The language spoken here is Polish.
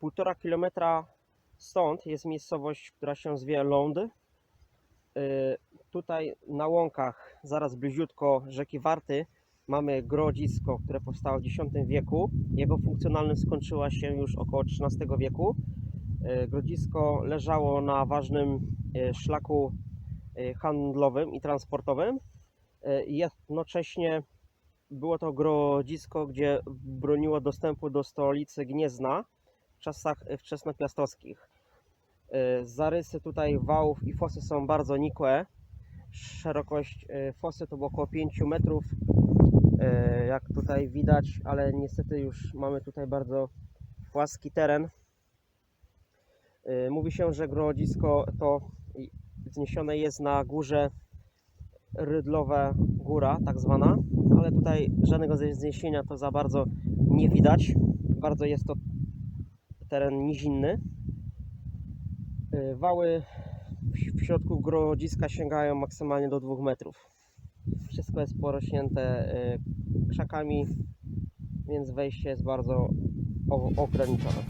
Półtora kilometra stąd jest miejscowość, która się zwie Ląd. Y, Tutaj na łąkach, zaraz bliziutko rzeki Warty, mamy grodzisko, które powstało w X wieku. Jego funkcjonalność skończyła się już około XIII wieku. Y, Grodzisko leżało na ważnym y, szlaku y, handlowym i transportowym. Jednocześnie było to grodzisko, gdzie broniło dostępu do stolicy Gniezna czasach y, wczesnopiastowskich. Y, Zarysy tutaj wałów i fosy są bardzo nikłe. Szerokość y, fosy to było około 5 metrów, jak tutaj widać, ale niestety już mamy tutaj bardzo płaski teren. Mówi się, że grodzisko to wzniesione jest na górze Rydlowa Góra, tak zwana, ale tutaj żadnego zniesienia to za bardzo nie widać. Bardzo jest to teren nizinny. Y, Wały w- środku grodziska sięgają maksymalnie do 2 metrów. Wszystko jest porośnięte y, krzakami, więc wejście jest bardzo ograniczone.